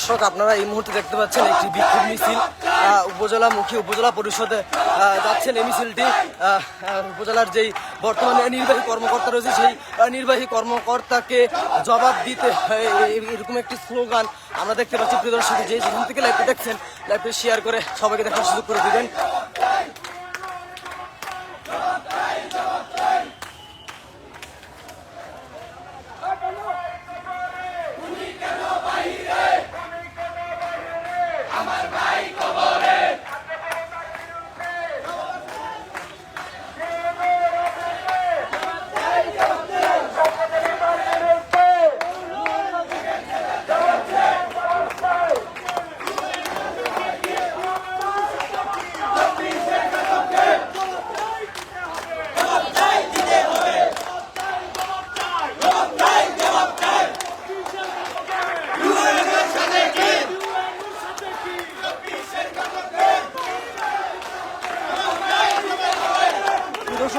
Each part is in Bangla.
দর্শক, আপনারা এই মুহূর্তে দেখতে পাচ্ছেন একটি বিক্ষোভ মিছিল। উপজেলামুখী উপজেলা পরিষদে যাচ্ছেন এই মিছিলটি। উপজেলার যেই বর্তমানে নির্বাহী কর্মকর্তা রয়েছে, সেই নির্বাহী কর্মকর্তাকে জবাব দিতে এরকম একটি স্লোগান আমরা দেখতে পাচ্ছি। প্রিয় দর্শক, যে যেখান থেকে লাইভে দেখছেন লাইভে শেয়ার করে সবাইকে দেখার সুযোগ করে দিবেন।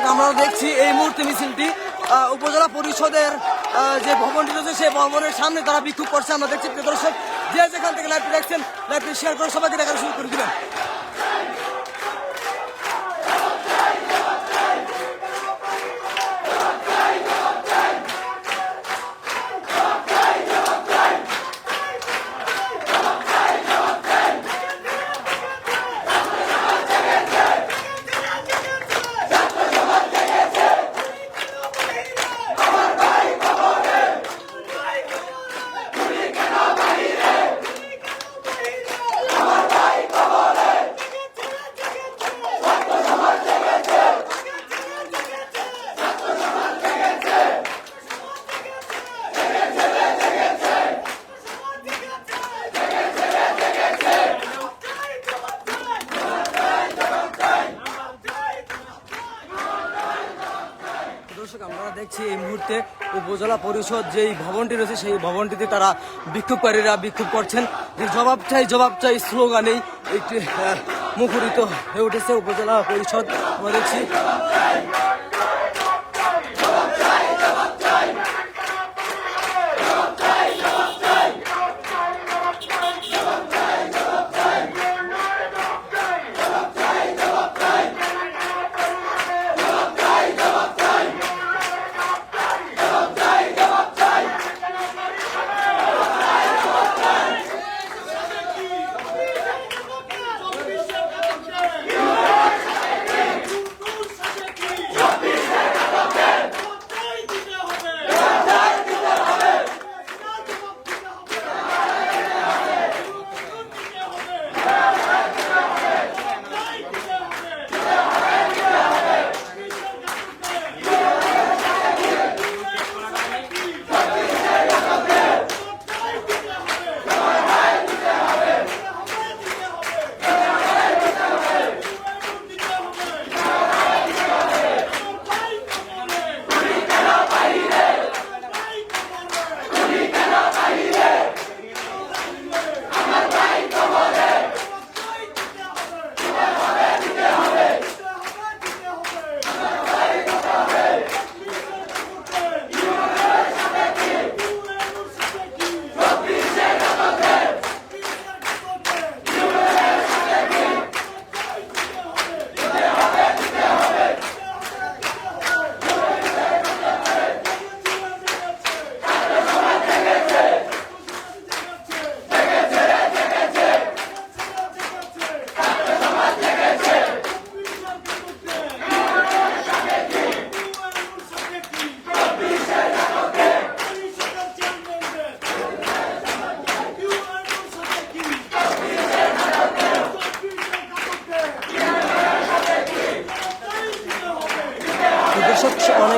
দর্শক, আমরাও দেখছি এই মুহূর্তে মিছিলটি। উপজেলা পরিষদের যে ভবনটি রয়েছে, সেই ভবনের সামনে তারা বিক্ষোভ করছে। আমরা দেখছি দর্শক, যে যেখান থেকে লাইভটি দেখছেন, লাইভটি শেয়ার করে সবাইকে দেখার শুরু করে দিবেন দর্শক আমরা দেখছি এই মুহূর্তে উপজেলা পরিষদ যেই ভবনটি রয়েছে, সেই ভবনটিতে তারা বিক্ষোভকারীরা বিক্ষোভ করছেন। যে জবাব চাই জবাব চাই স্লোগানেই একটি মুখরিত হয়ে উঠেছে উপজেলা পরিষদ। আমরা দেখছি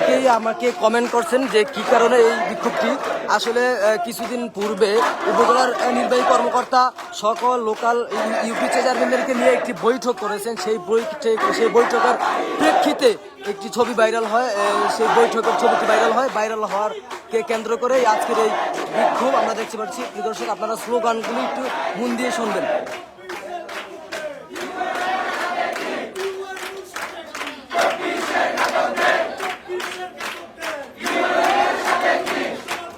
অনেকেই আমাকে কমেন্ট করছেন যে কি কারণে এই বিক্ষোভটি? আসলে কিছুদিন পূর্বে উপজেলার নির্বাহী কর্মকর্তা সকল লোকাল ইউপি চেয়ারম্যানদেরকে নিয়ে একটি বৈঠক করেছেন। সেই সেই বৈঠকের প্রেক্ষিতে একটি ছবি ভাইরাল হয় সেই বৈঠকের ছবিটি ভাইরাল হয়। ভাইরাল হওয়ার কে কেন্দ্র করে আজকের এই বিক্ষোভ আমরা দেখতে পাচ্ছি। দর্শক, আপনারা স্লোগানগুলি একটু মন দিয়ে শুনবেন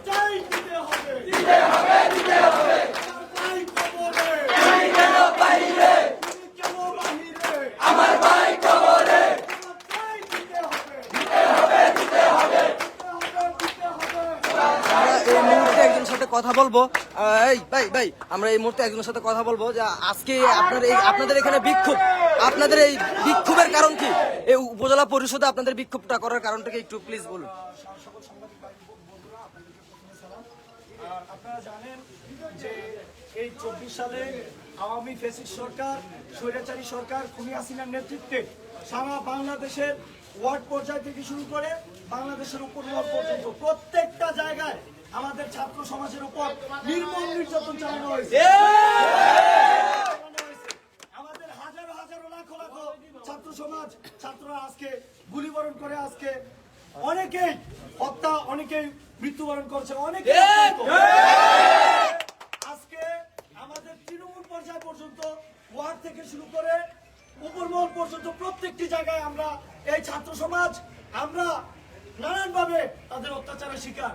চাই দিতে হবে দিতে হবে দিতে হবে কথা বলব। এই, ভাই ভাই, আমরা এই মুহূর্তে একজনের সাথে কথা বলব যে আজকে আপনার এই আপনাদের এখানে বিক্ষোভ। আপনাদের এই বিক্ষোভের কারণ কি? এই উপজেলা পরিষদে আপনাদের বিক্ষোভটা করার কারণটাকে একটু প্লিজ বলুন। আপনারা জানেন যে এই চব্বিশ সালে আওয়ামী ফেসিস সরকার, স্বৈরাচারী সরকার, খুনি হাসিনার নেতৃত্বে সারা বাংলাদেশের ওয়ার্ড পর্যায় থেকে শুরু করে বাংলাদেশের উপর পর্যন্ত প্রত্যেকটা জায়গায় আমাদের ছাত্র সমাজের উপর নির্মল নির্যাতন চালানো হয়েছে। আমাদের হাজারো হাজারো লাখো লাখো ছাত্র সমাজ ছাত্ররা আজকে গুলিবরণ করে আজকে অনেকেই হত্যা অনেকেই মৃত্যুবরণ করছে অনেকে আজকে আমাদের তৃণমূল পর্যায় পর্যন্ত ওয়ার্ড থেকে শুরু করে উপরমহল পর্যন্ত প্রত্যেকটি জায়গায় আমরা এই ছাত্র সমাজ আমরা নানানভাবে তাদের অত্যাচারের শিকার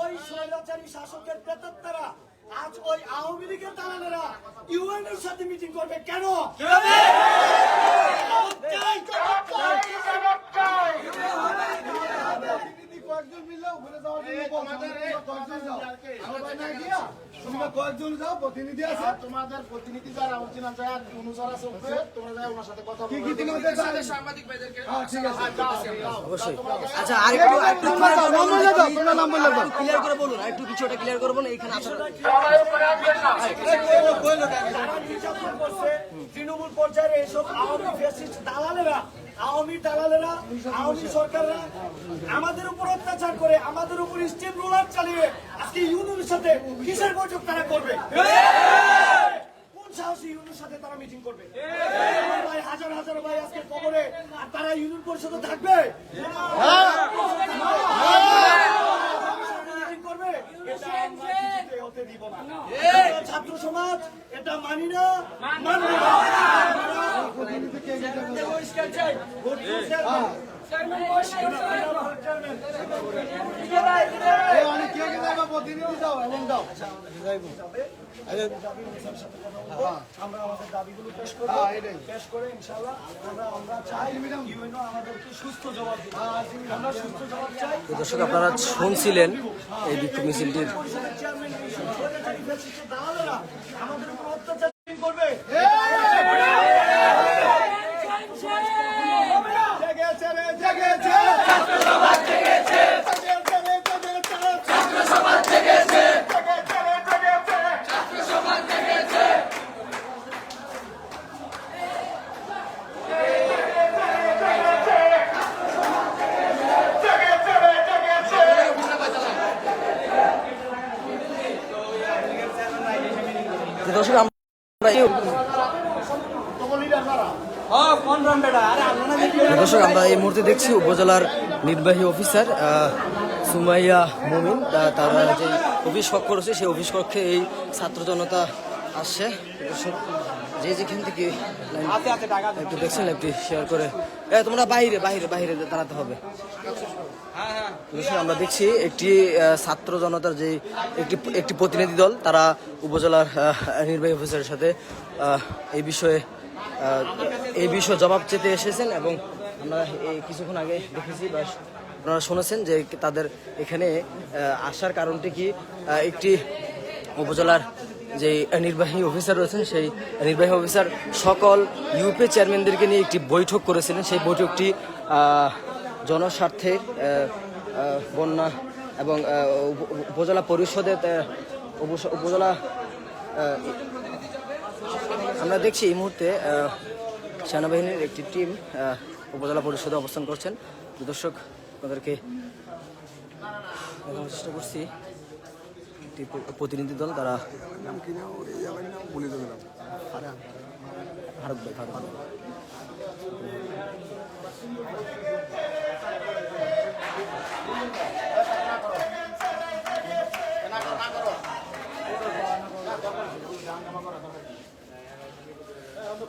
ওই স্বৈরাচারী শাসকের প্রেতাত্মারা আজ ওই আওয়ামী লীগের দালালেরা ইউএন এর সাথে মিটিং করবে কেন কয়েকজন মিললে ওখানে যাওয়ার জন্য কয়েকজন যাও তোমরা কয়েকজন যাও প্রতিনিধি আছে। তোমাদের প্রতিনিধি যারা অরিজিনাল যায় অনুসার আছে তোমরা যায় ওনার সাথে কথা বলো। কি তোমাদের হ্যাঁ ঠিক আছে। অবশ্যই। আচ্ছা আরেকটু আরেকটু নাম বলে দাও তোমরা নাম বলে দাও ক্লিয়ার করে বলুন আরেকটু কিছুটা ক্লিয়ার করে বলুন এখানে আপনারা যারা নির্যাতন করছে তৃণমূল পর্যায়ে এইসব আওয়ামী ফ্যাসিস্ট দালালেরা আওয়ামী দালালেরা আওয়ামী সরকাররা আমাদের উপর অত্যাচার করে আমাদের উপর স্টেম রোলার চালিয়ে আজকে ইউনুর সাথে কিসের বৈঠক তারা করবে? কোন সাহসী ইউনুর সাথে তারা মিটিং করবে? ভাই হাজার হাজার ভাই আজকে কবরে আর তারা ইউনিয়ন পরিষদে থাকবে? মিটিং করবে? আমরা ছাত্র সমাজ এটা মানি না। মানব না আমরা বহিষ্কার চাই ভোট চেয়ারম্যান চেয়ারম্যান এই অনেক কে কে যাবে প্রতিনিধি যাও এবং যাও আমরা আমাদের দাবিগুলো পেশ করব হ্যাঁ, পেশ করে ইনশাআল্লাহ আমরা আমরা চাই ইউএনও আমাদেরকে সুস্থ জবাব দিবে আমরা সুস্থ জবাব চাই দর্শক আপনারা শুনছিলেন এই বিক্ষোভ মিছিলটির আমাদের উপর অত্যাচার আমরা এই- দর্শক আমরা এই মুহূর্তে দেখছি উপজেলার নির্বাহী অফিসার আহ, সুমাইয়া মুমিন তারা যে অফিস কক্ষ রয়েছে সেই অফিস কক্ষে এই ছাত্র জনতা আসছে। যে যেখান থেকে একটু দেখছেন একটু শেয়ার করে। তোমরা বাইরে বাইরে বাইরে দাঁড়াতে হবে। দর্শক, আমরা দেখছি একটি ছাত্র জনতার যে একটি একটি প্রতিনিধি দল, তারা উপজেলার নির্বাহী অফিসারের সাথে এই বিষয়ে এই বিষয়ে জবাব চেতে এসেছেন এবং আমরা এই কিছুক্ষণ আগে দেখেছি বা আপনারা শুনেছেন যে তাদের এখানে আসার কারণটি কি একটি উপজেলার যে নির্বাহী অফিসার রয়েছেন, সেই নির্বাহী অফিসার সকল ইউপি চেয়ারম্যানদেরকে নিয়ে একটি বৈঠক করেছিলেন। সেই বৈঠকটি জনস্বার্থে বন্যা এবং উপজেলা পরিষদের উপজেলা আমরা দেখছি এই মুহূর্তে সেনাবাহিনীর একটি টিম উপজেলা পরিষদে অবস্থান করছেন। দর্শক আপনাদেরকে দেখানোর চেষ্টা করছি। একটি প্রতিনিধি দল তারা ভারত ভাই ভারত ভাই।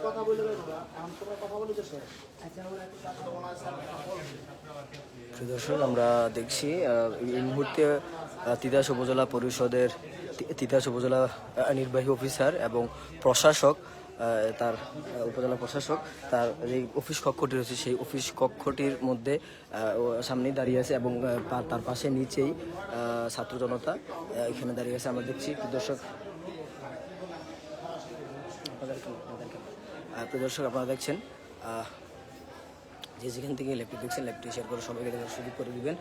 কথা বলে তোমরা কথা বলে দেশে প্রিয় দর্শক, আমরা দেখছি এই মুহূর্তে তিতাস উপজেলা পরিষদের তিতাস উপজেলা নির্বাহী অফিসার এবং প্রশাসক তার উপজেলা প্রশাসক, তার যে অফিস কক্ষটি রয়েছে। সেই অফিস কক্ষটির মধ্যে সামনেই দাঁড়িয়ে আছে এবং তার পাশে নিচেই ছাত্র জনতা এখানে দাঁড়িয়ে আছে। আমরা দেখছি দর্শক। আহ, প্রিয় দর্শক আপনারা দেখছেন যে যেখান থেকে ল্যাপটপ দেখছেন ল্যাপটপ শেয়ার করে সবাইকে দেখার সুযোগ করে দিবেন।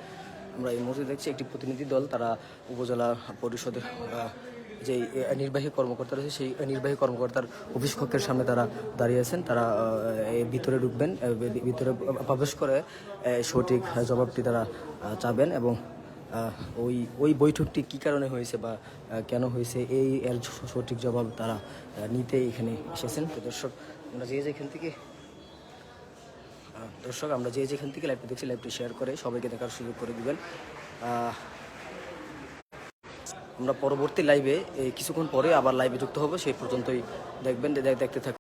আমরা এই মুহূর্তে দেখছি একটি প্রতিনিধি দল তারা উপজেলা পরিষদের যে নির্বাহী কর্মকর্তা রয়েছে সেই নির্বাহী কর্মকর্তার অফিস কক্ষের সামনে তারা দাঁড়িয়ে আছেন। তারা ভিতরে ঢুকবেন ভিতরে প্রবেশ করে সঠিক জবাবটি তারা চাবেন এবং ওই ওই বৈঠকটি কী কারণে হয়েছে বা কেন হয়েছে এই এর সঠিক জবাব তারা নিতে এখানে এসেছেন। দর্শক আমরা যে যেখান থেকে দর্শক, আমরা যে যেখান থেকে লাইভটি দেখছি লাইভটি শেয়ার করে সবাইকে দেখার সুযোগ করে দিবেন। আমরা পরবর্তী লাইভে কিছুক্ষণ পরে আবার লাইভে যুক্ত হব, সেই পর্যন্তই দেখবেন দেখতে থাকুন।